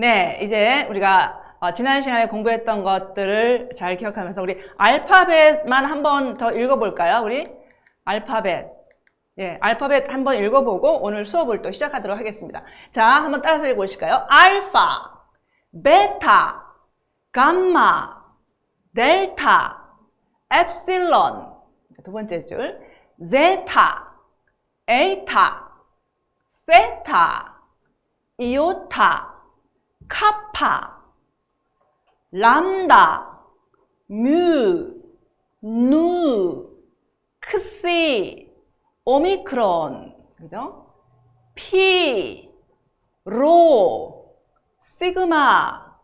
네, 이제 우리가 어, 지난 시간에 공부했던 것들을 잘 기억하면서 우리 알파벳만 한번 더 읽어볼까요? 우리 알파벳. 예, 알파벳 한번 읽어보고 오늘 수업을 또 시작하도록 하겠습니다. 자, 한번 따라서 읽어보실까요? 알파, 베타, 감마, 델타, 엡실론. 두 번째 줄. 제타, 에이타, 세타, 이오타, 카파, 람다, 뮤, 누, 크시, 오미크론, 그죠? 피, 로, 시그마,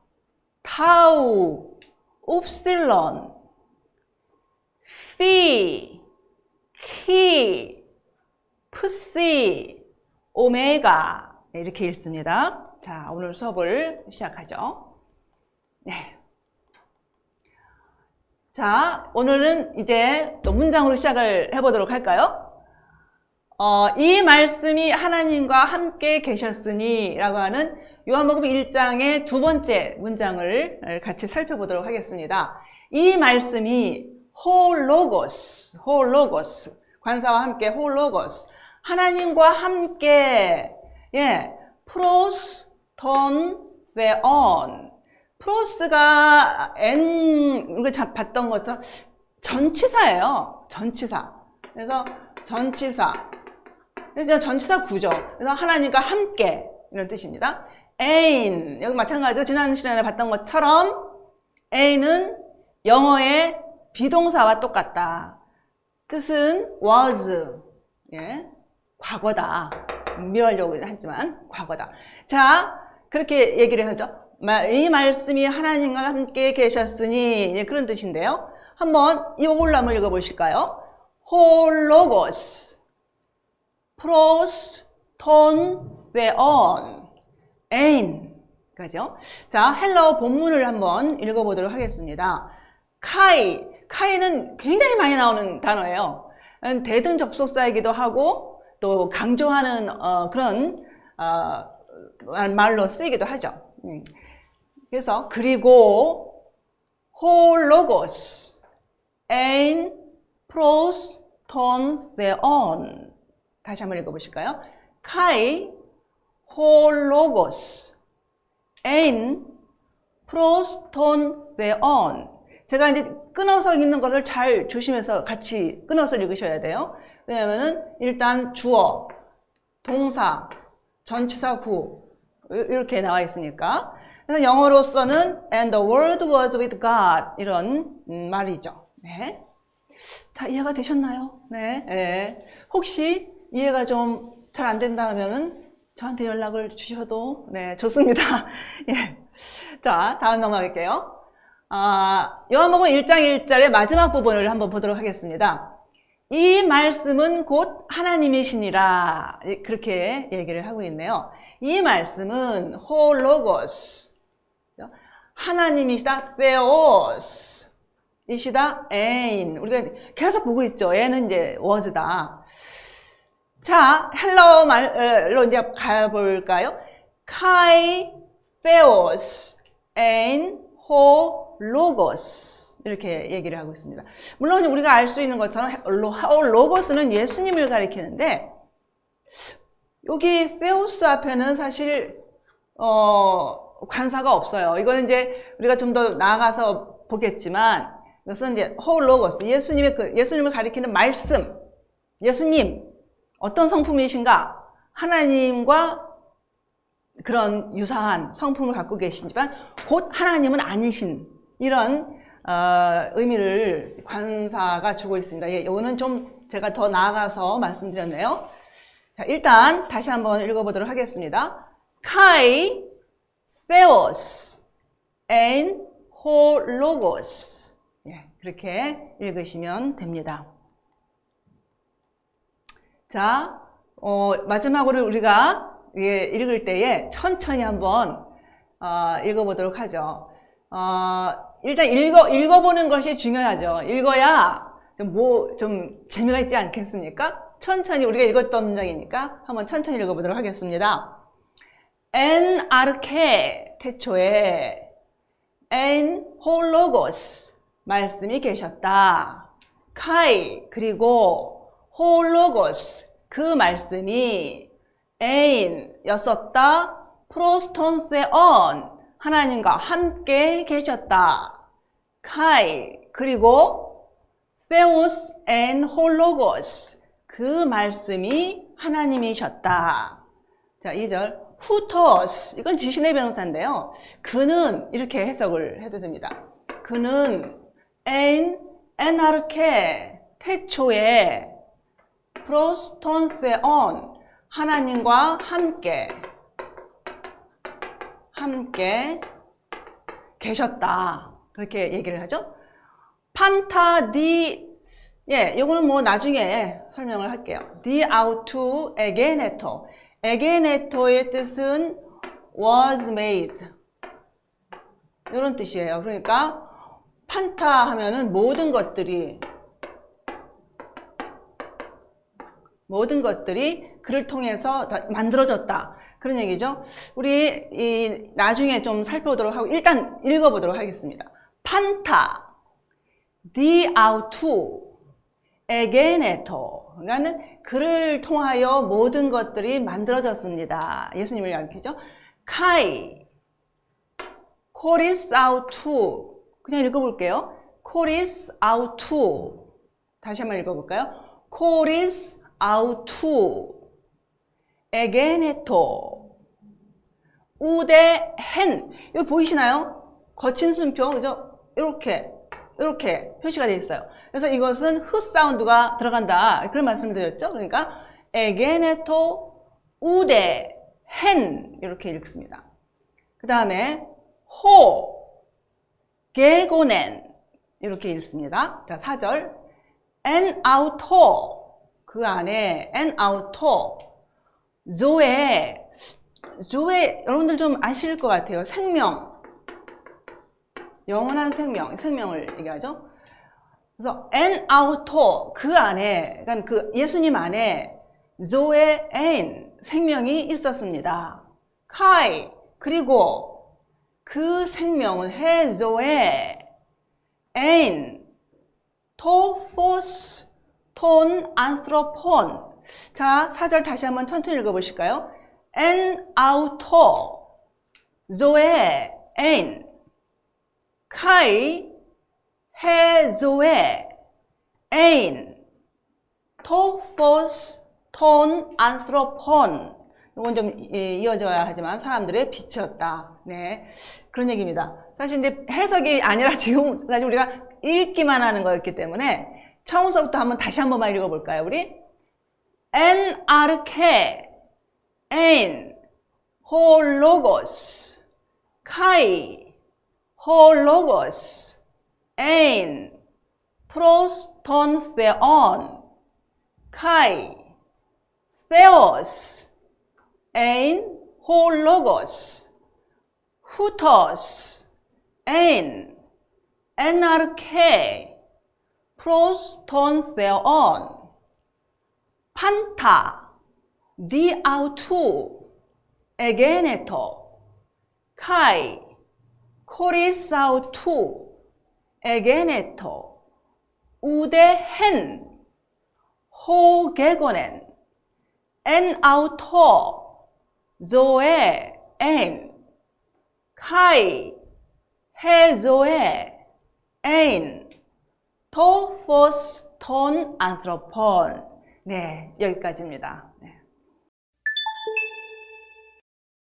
타우, 옵실론, 피, 키, 푸시, 오메가 네, 이렇게 읽습니다. 자, 오늘 수업을 시작하죠. 네. 자, 오늘은 이제 또 문장으로 시작을 해보도록 할까요? 어, 이 말씀이 하나님과 함께 계셨으니 라고 하는 요한복음 1장의 두 번째 문장을 같이 살펴보도록 하겠습니다. 이 말씀이 홀로고스, 홀로고스, 관사와 함께 홀로고스, 하나님과 함께, 예, 프로스, 톤, 베온. 프로스가 N, 우리가 자- 봤던 것처럼 전치사예요. 전치사. 그래서 전치사. 그래서 전치사 구조. 그래서 하나님과 함께 이런 뜻입니다. ain 여기 마찬가지로 지난 시간에 봤던 것처럼 ain은 영어의 비동사와 똑같다. 뜻은 was 예, 과거다. 미워하려고 하지만 과거다. 자 그렇게 얘기를 하죠. 마- 이 말씀이 하나님과 함께 계셨으니 예, 그런 뜻인데요. 한번 이걸로 한번 읽어보실까요? 홀로고스 프로스 톤 세온 에인 까죠 자 헬러 본문을 한번 읽어보도록 하겠습니다. 카이 카이는 굉장히 많이 나오는 단어예요. 음, 대등 접속사이기도 하고 또 강조하는 어, 그런 어, 말로 쓰이기도 하죠. 음. 그래서 그리고 홀로고스 에인 프로스 톤 세온 다시 한번 읽어보실까요? 카이 홀로고스 에인 프로스톤 세온 제가 이제 끊어서 읽는 것을 잘 조심해서 같이 끊어서 읽으셔야 돼요. 왜냐면은 일단 주어, 동사, 전치사 구 이렇게 나와 있으니까. 그래서 영어로서는 and the word was with God 이런 음, 말이죠. 네. 다 이해가 되셨나요? 네. 네. 혹시 이해가 좀 잘 안 된다 하면은 저한테 연락을 주셔도 네, 좋습니다. 예. 자, 다음 넘어갈게요. 아, 요한복음 1장 1절의 마지막 부분을 한번 보도록 하겠습니다. 이 말씀은 곧 하나님이시니라. 예, 그렇게 얘기를 하고 있네요. 이 말씀은 홀로고스. 하나님이시다. theos. 이시다. 에인. 우리가 계속 보고 있죠. 얘는 이제 was다. 자, 헬러 말로 이제 가볼까요? 카이 ein ho logos 이렇게 얘기를 하고 있습니다. 물론 우리가 알 수 있는 것처럼 로고스는 예수님을 가리키는데 여기 세우스 앞에는 사실 어, 관사가 없어요. 이거는 이제 우리가 좀 더 나아가서 보겠지만 이것은 이제 호 로고스 예수님의 그 예수님을 가리키는 말씀 예수님 어떤 성품이신가 하나님과 그런 유사한 성품을 갖고 계시지만 곧 하나님은 아니신 이런 어, 의미를 관사가 주고 있습니다. 예, 이거는 좀 제가 더 나아가서 말씀드렸네요. 자, 일단 다시 한번 읽어보도록 하겠습니다. 카이 세오스 엔 홀로고스 예, 그렇게 읽으시면 됩니다. 자, 어, 마지막으로 우리가 예, 읽을 때에 천천히 한번 어, 읽어보도록 하죠. 어, 일단 읽어, 읽어보는 것이 중요하죠. 읽어야 좀 뭐, 좀 재미가 있지 않겠습니까? 천천히 우리가 읽었던 문장이니까 한번 천천히 읽어보도록 하겠습니다. 엔 아르케 태초에 엔 홀로고스 말씀이 계셨다. 카이 그리고 홀로고스 그 말씀이 에인 였었다. 프로스톤세 언 하나님과 함께 계셨다. 카이 그리고 세우스 앤 홀로고스 그 말씀이 하나님이셨다. 자, 2절 후토스 이건 지신의 변호사인데요. 그는 이렇게 해석을 해도 됩니다. 그는 엔 에나르케 태초에 프로스톤세온 하나님과 함께 함께 계셨다. 그렇게 얘기를 하죠. 판타디 예, 요거는 뭐 나중에 설명을 할게요. di auto egeneto. egeneto의 뜻은 was made. 이런 뜻이에요. 그러니까 판타 하면은 모든 것들이 모든 것들이 그를 통해서 다 만들어졌다. 그런 얘기죠. 우리 이 나중에 좀 살펴보도록 하고 일단 읽어보도록 하겠습니다. 판타, auto, 에게네토. 그러니까는 그를 통하여 모든 것들이 만들어졌습니다. 예수님을 가르치죠. 카이, 코리스 아우투. 그냥 읽어볼게요. 코리스 아우투. 다시 한번 읽어볼까요? 코리스 아우투. 에게네토. 우대 헨. 이거 보이시나요? 거친 순표, 그죠? 이렇게, 이렇게 표시가 되어 있어요. 그래서 이것은 흐 사운드가 들어간다. 그런 말씀을 드렸죠. 그러니까, 에게네토, 우대, 헨. 이렇게 읽습니다. 그 다음에, 호, 게고넨. 이렇게 읽습니다. 자, 4절. 엔 아우토. 그 안에, 엔 아우토. 조에, 조에, 여러분들 좀 아실 것 같아요. 생명. 영원한 생명, 생명을 얘기하죠. 그래서 엔 아우토 그 안에, 그러니까 그 예수님 안에 엔 생명이 있었습니다. 카이 그리고 그 생명은 엔 토포스 톤 안스로폰 자, 사절 다시 한번 천천히 읽어보실까요? 엔 아우토 조에 엔 카이 해조에 에인 토포스 톤 안스로폰 이건 좀 예, 이어져야 하지만 사람들의 빛이었다. 네 그런 얘기입니다. 사실 이제 해석이 아니라 지금 사실 우리가 읽기만 하는 거였기 때문에 처음서부터 한번 다시 한 번만 읽어볼까요, 우리? 엔 아르케 에인 홀로고스 카이 홀로고스 에인 프로스톤세온 카이 세오스 에인 홀로고스 후토스 에인 에나르케 프로스톤세온 판타 디아우투 에게네토 카이 코리사우투 에게네토 우데헨 호게고넨 엔아우토 조에 엔 카이 헤조에 엔 토포스톤 안스로폰 네 여기까지입니다. 네.